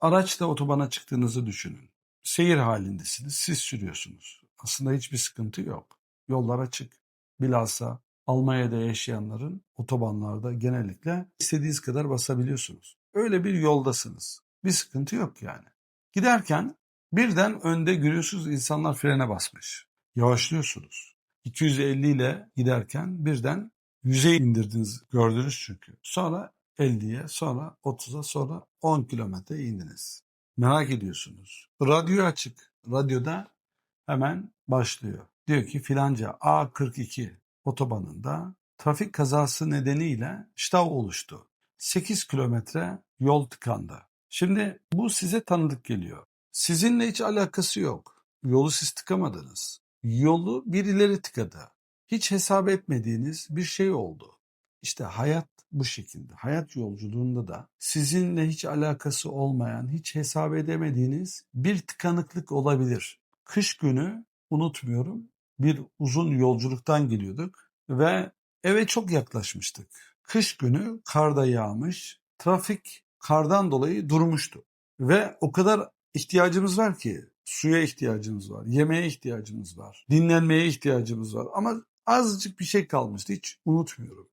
Araçla otobana çıktığınızı düşünün. Seyir halindesiniz, siz sürüyorsunuz. Aslında hiçbir sıkıntı yok. Yollar açık. Bilhassa Almanya'da yaşayanların otobanlarda genellikle istediğiniz kadar basabiliyorsunuz. Öyle bir yoldasınız. Bir sıkıntı yok yani. Giderken birden önde görüyorsunuz insanlar frene basmış. Yavaşlıyorsunuz. 250 ile giderken birden 100'e indirdiniz gördünüz çünkü. Sonra 50'ye sonra 30'a sonra 10 kilometre indiniz. Merak ediyorsunuz. Radyo açık. Radyoda hemen başlıyor. Diyor ki filanca A42 otobanında trafik kazası nedeniyle ştav oluştu. 8 kilometre yol tıkandı. Şimdi bu size tanıdık geliyor. Sizinle hiç alakası yok. Yolu siz tıkamadınız. Yolu birileri tıkadı. Hiç hesap etmediğiniz bir şey oldu. İşte hayat bu şekilde. Hayat yolculuğunda da sizinle hiç alakası olmayan, hiç hesap edemediğiniz bir tıkanıklık olabilir. Kış günü unutmuyorum bir uzun yolculuktan geliyorduk ve eve çok yaklaşmıştık. Kış günü kar da yağmış, trafik kardan dolayı durmuştu. Ve o kadar ihtiyacımız var ki suya ihtiyacımız var, yemeğe ihtiyacımız var, dinlenmeye ihtiyacımız var ama azıcık bir şey kalmıştı hiç unutmuyorum.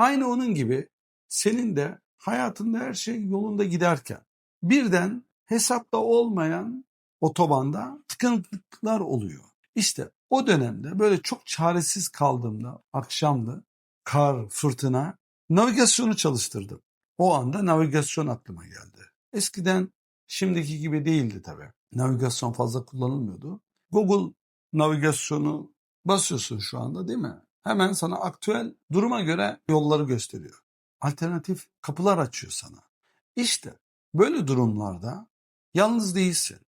Aynı onun gibi senin de hayatında her şey yolunda giderken birden hesapta olmayan otobanda tıkanıklıklar oluyor. İşte o dönemde böyle çok çaresiz kaldığımda akşamdı kar, fırtına navigasyonu çalıştırdım. O anda navigasyon aklıma geldi. Eskiden şimdiki gibi değildi tabii. Navigasyon fazla kullanılmıyordu. Google navigasyonu basıyorsun şu anda değil mi? Hemen sana aktüel duruma göre yolları gösteriyor. Alternatif kapılar açıyor sana. İşte böyle durumlarda yalnız değilsin.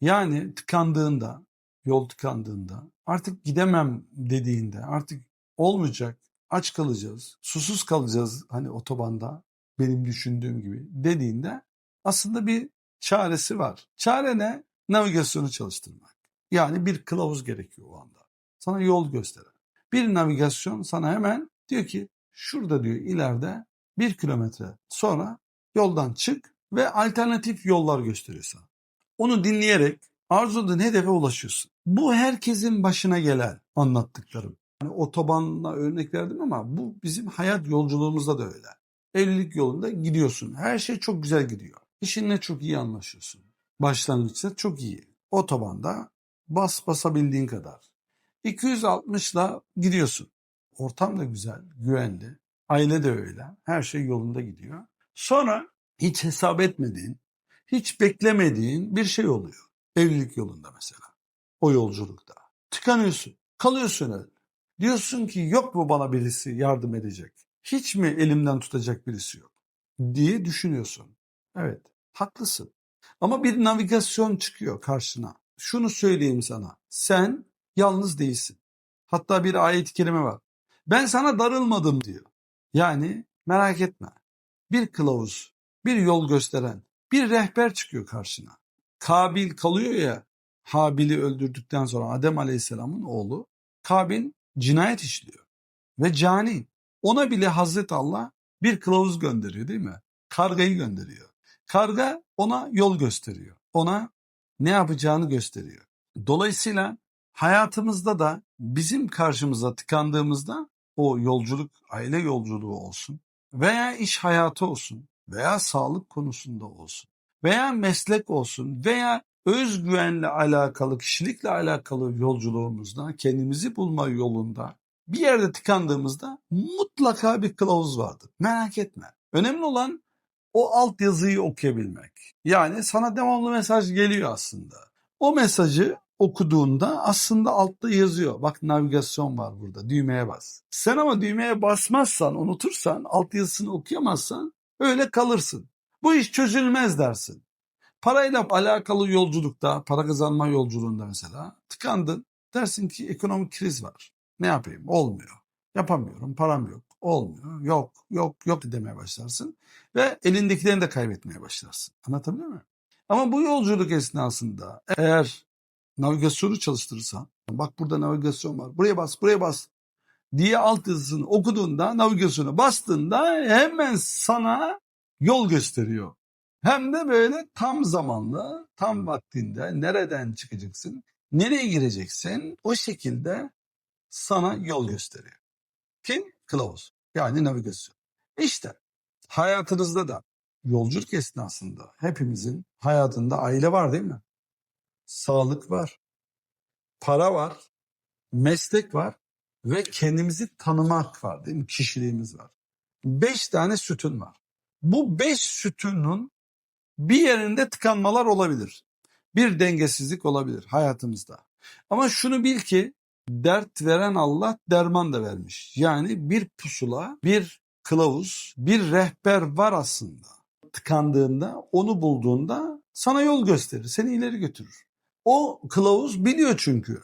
Yani tıkandığında, yol tıkandığında, artık gidemem dediğinde, artık olmayacak, aç kalacağız, susuz kalacağız hani otobanda benim düşündüğüm gibi dediğinde aslında bir çaresi var. Çare ne? Navigasyonu çalıştırmak. Yani bir kılavuz gerekiyor o anda. Sana yol gösteren. Bir navigasyon sana hemen diyor ki şurada diyor ileride bir kilometre sonra yoldan çık ve alternatif yollar gösteriyor sana. Onu dinleyerek arzuladığın hedefe ulaşıyorsun. Bu herkesin başına gelen anlattıklarım. Yani otobanla örnek verdim ama bu bizim hayat yolculuğumuzda da öyle. Evlilik yolunda gidiyorsun. Her şey çok güzel gidiyor. İşinle çok iyi anlaşıyorsun. Başlangıçta çok iyi. Otobanda bas basabildiğin kadar. 260'la gidiyorsun. Ortam da güzel, güvenli. Aile de öyle. Her şey yolunda gidiyor. Sonra hiç hesap etmediğin, hiç beklemediğin bir şey oluyor. Evlilik yolunda mesela. O yolculukta. Tıkanıyorsun. Kalıyorsun öyle. Diyorsun ki yok mu bana birisi yardım edecek? Hiç mi elimden tutacak birisi yok? Diye düşünüyorsun. Evet, haklısın. Ama bir navigasyon çıkıyor karşına. Şunu söyleyeyim sana. Sen yalnız değilsin. Hatta bir ayet-i kerime var. Ben sana darılmadım diyor. Yani merak etme. Bir kılavuz, bir yol gösteren, bir rehber çıkıyor karşına. Kabil kalıyor ya Habil'i öldürdükten sonra Adem Aleyhisselam'ın oğlu. Kabil cinayet işliyor ve cani. Ona bile Hazreti Allah bir kılavuz gönderiyor değil mi? Kargayı gönderiyor. Karga ona yol gösteriyor. Ona ne yapacağını gösteriyor. Dolayısıyla hayatımızda da bizim karşımıza tıkandığımızda o yolculuk, aile yolculuğu olsun veya iş hayatı olsun veya sağlık konusunda olsun veya meslek olsun veya özgüvenle alakalı, kişilikle alakalı yolculuğumuzda, kendimizi bulma yolunda bir yerde tıkandığımızda mutlaka bir kılavuz vardır. Merak etme. Önemli olan o alt yazıyı okuyabilmek. Yani sana devamlı mesaj geliyor aslında. O mesajı okuduğunda aslında altta yazıyor. Bak navigasyon var burada düğmeye bas. Sen ama düğmeye basmazsan unutursan alt yazısını okuyamazsan öyle kalırsın. Bu iş çözülmez dersin. Parayla alakalı yolculukta, para kazanma yolculuğunda mesela tıkandın. Dersin ki ekonomik kriz var. Ne yapayım? Olmuyor. Yapamıyorum. Param yok. Olmuyor. Yok, yok, yok demeye başlarsın. Ve elindekilerini de kaybetmeye başlarsın. Anlatabiliyor muyum? Ama bu yolculuk esnasında eğer navigasyonu çalıştırırsan, bak burada navigasyon var, buraya bas, buraya bas diye alt yazısını okuduğunda, navigasyona bastığında hemen sana yol gösteriyor. Hem de böyle tam zamanlı, tam vaktinde nereden çıkacaksın, nereye gireceksin o şekilde sana yol gösteriyor. Kim? Kılavuz. Yani navigasyon. İşte hayatınızda da yolculuk esnasında hepimizin hayatında aile var değil mi? Sağlık var, para var, meslek var ve kendimizi tanımak var değil mi? Kişiliğimiz var. Beş tane sütun var. Bu beş sütunun bir yerinde tıkanmalar olabilir. Bir dengesizlik olabilir hayatımızda. Ama şunu bil ki dert veren Allah derman da vermiş. Yani bir pusula, bir kılavuz, bir rehber var aslında. Tıkandığında, onu bulduğunda sana yol gösterir, seni ileri götürür. O kılavuz biliyor çünkü.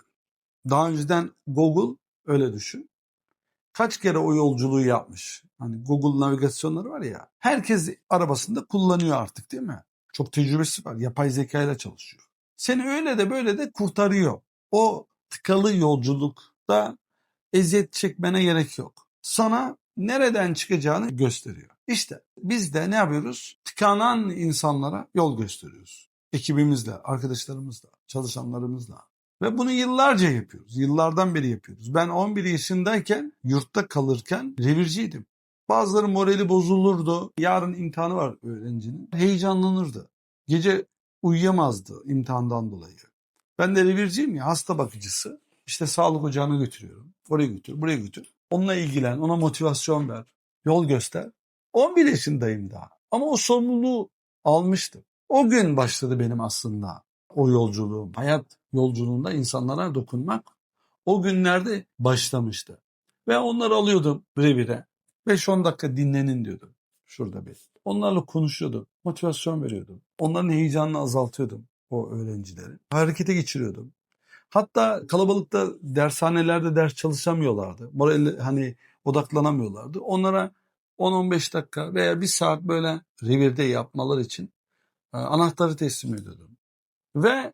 Daha önceden Google öyle düşün. Kaç kere o yolculuğu yapmış. Hani Google navigasyonları var ya. Herkes arabasında kullanıyor artık değil mi? Çok tecrübesi var. Yapay zeka ile çalışıyor. Seni öyle de böyle de kurtarıyor. O tıkalı yolculukta eziyet çekmene gerek yok. Sana nereden çıkacağını gösteriyor. İşte biz de ne yapıyoruz? Tıkanan insanlara yol gösteriyoruz. Ekibimizle, arkadaşlarımızla, çalışanlarımızla. Ve bunu yıllarca yapıyoruz. Yıllardan beri yapıyoruz. Ben 11 yaşındayken yurtta kalırken revirciydim. Bazıları morali bozulurdu. Yarın imtihanı var öğrencinin. Heyecanlanırdı. Gece uyuyamazdı imtihandan dolayı. Ben de revirciyim ya hasta bakıcısı. İşte sağlık ocağına götürüyorum. Oraya götür, buraya götür. Onunla ilgilen, ona motivasyon ver, yol göster. 11 yaşındayım daha. Ama o sorumluluğu almıştım. O gün başladı benim aslında o yolculuğum. Hayat yolculuğunda insanlara dokunmak o günlerde başlamıştı. Ve onları alıyordum revire. 5-10 dakika dinlenin diyordum. Şurada bir. Onlarla konuşuyordum. Motivasyon veriyordum. Onların heyecanını azaltıyordum o öğrencileri. Harekete geçiriyordum. Hatta kalabalıkta dershanelerde ders çalışamıyorlardı. Moral hani odaklanamıyorlardı. Onlara 10-15 dakika veya bir saat böyle revirde yapmalar için anahtarı teslim ediyordum. Ve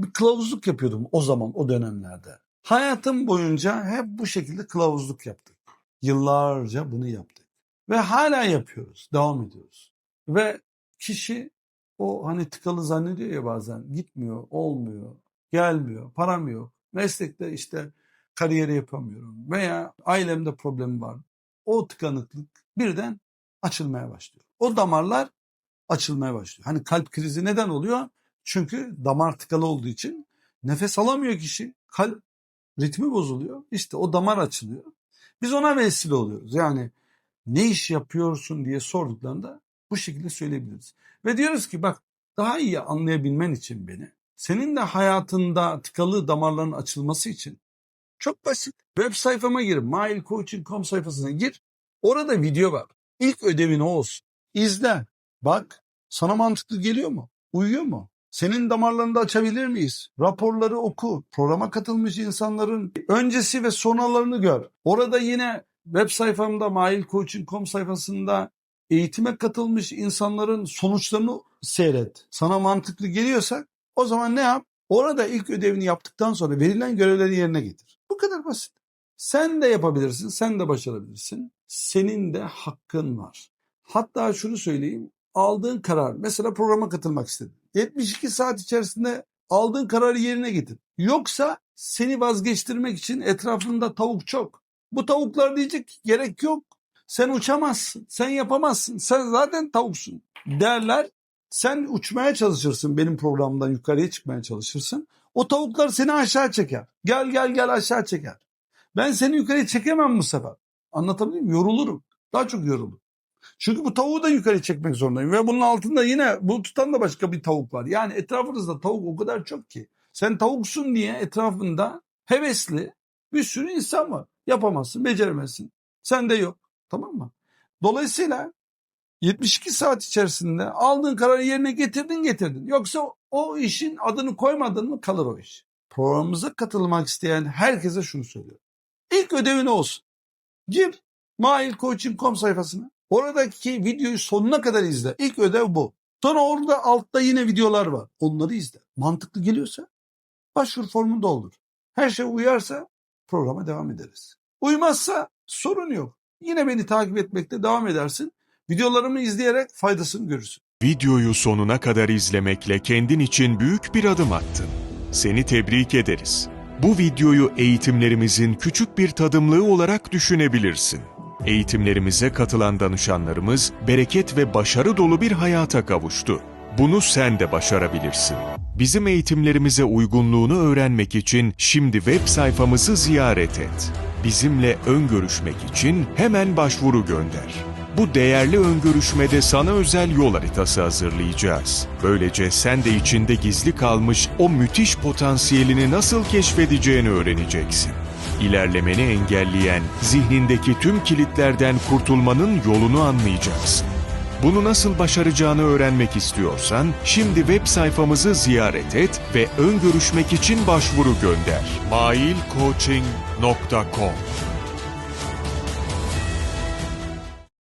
bir kılavuzluk yapıyordum o zaman o dönemlerde. Hayatım boyunca hep bu şekilde kılavuzluk yaptık. Yıllarca bunu yaptık. Ve hala yapıyoruz, devam ediyoruz. Ve kişi o hani tıkalı zannediyor ya bazen gitmiyor, olmuyor, gelmiyor, param yok. Meslekte işte kariyeri yapamıyorum veya ailemde problem var. O tıkanıklık birden açılmaya başlıyor. O damarlar açılmaya başlıyor. Hani kalp krizi neden oluyor? Çünkü damar tıkalı olduğu için nefes alamıyor kişi. Kalp ritmi bozuluyor. İşte o damar açılıyor. Biz ona vesile oluyoruz. Yani ne iş yapıyorsun diye sorduklarında bu şekilde söyleyebiliriz. Ve diyoruz ki bak daha iyi anlayabilmen için beni, senin de hayatında tıkalı damarların açılması için çok basit. Web sayfama gir, mailcoaching.com sayfasına gir. Orada video var. İlk ödevin o olsun. İzle. Bak sana mantıklı geliyor mu? Uyuyor mu? Senin damarlarını da açabilir miyiz? Raporları oku. Programa katılmış insanların öncesi ve sonralarını gör. Orada yine web sayfamda mailcoaching.com sayfasında eğitime katılmış insanların sonuçlarını seyret. Sana mantıklı geliyorsa o zaman ne yap? Orada ilk ödevini yaptıktan sonra verilen görevleri yerine getir. Bu kadar basit. Sen de yapabilirsin, sen de başarabilirsin. Senin de hakkın var. Hatta şunu söyleyeyim. Aldığın karar, mesela programa katılmak istedin. 72 saat içerisinde aldığın kararı yerine getir. Yoksa seni vazgeçtirmek için etrafında tavuk çok. Bu tavuklar diyecek ki gerek yok. Sen uçamazsın, sen yapamazsın, sen zaten tavuksun derler. Sen uçmaya çalışırsın benim programdan yukarıya çıkmaya çalışırsın. O tavuklar seni aşağı çeker. Gel gel gel aşağı çeker. Ben seni yukarıya çekemem bu sefer. Anlatabiliyor muyum? Yorulurum. Daha çok yorulurum. Çünkü bu tavuğu da yukarı çekmek zorundayım. Ve bunun altında yine bu tutan da başka bir tavuk var. Yani etrafınızda tavuk o kadar çok ki. Sen tavuksun diye etrafında hevesli bir sürü insan var. Yapamazsın, beceremezsin. Sende yok. Tamam mı? Dolayısıyla 72 saat içerisinde aldığın kararı yerine getirdin getirdin. Yoksa o işin adını koymadın mı kalır o iş. Programımıza katılmak isteyen herkese şunu söylüyorum. İlk ödevin olsun. Gir mailcoaching.com sayfasına. Oradaki videoyu sonuna kadar izle. İlk ödev bu. Sonra orada altta yine videolar var. Onları izle. Mantıklı geliyorsa başvuru formunu doldur. Her şey uyarsa programa devam ederiz. Uymazsa sorun yok. Yine beni takip etmekte devam edersin. Videolarımı izleyerek faydasını görürsün. Videoyu sonuna kadar izlemekle kendin için büyük bir adım attın. Seni tebrik ederiz. Bu videoyu eğitimlerimizin küçük bir tadımlığı olarak düşünebilirsin. Eğitimlerimize katılan danışanlarımız bereket ve başarı dolu bir hayata kavuştu. Bunu sen de başarabilirsin. Bizim eğitimlerimize uygunluğunu öğrenmek için şimdi web sayfamızı ziyaret et. Bizimle ön görüşmek için hemen başvuru gönder. Bu değerli ön görüşmede sana özel yol haritası hazırlayacağız. Böylece sen de içinde gizli kalmış o müthiş potansiyelini nasıl keşfedeceğini öğreneceksin. İlerlemeni engelleyen zihnindeki tüm kilitlerden kurtulmanın yolunu anlayacaksın. Bunu nasıl başaracağını öğrenmek istiyorsan şimdi web sayfamızı ziyaret et ve ön görüşmek için başvuru gönder. mailcoaching.com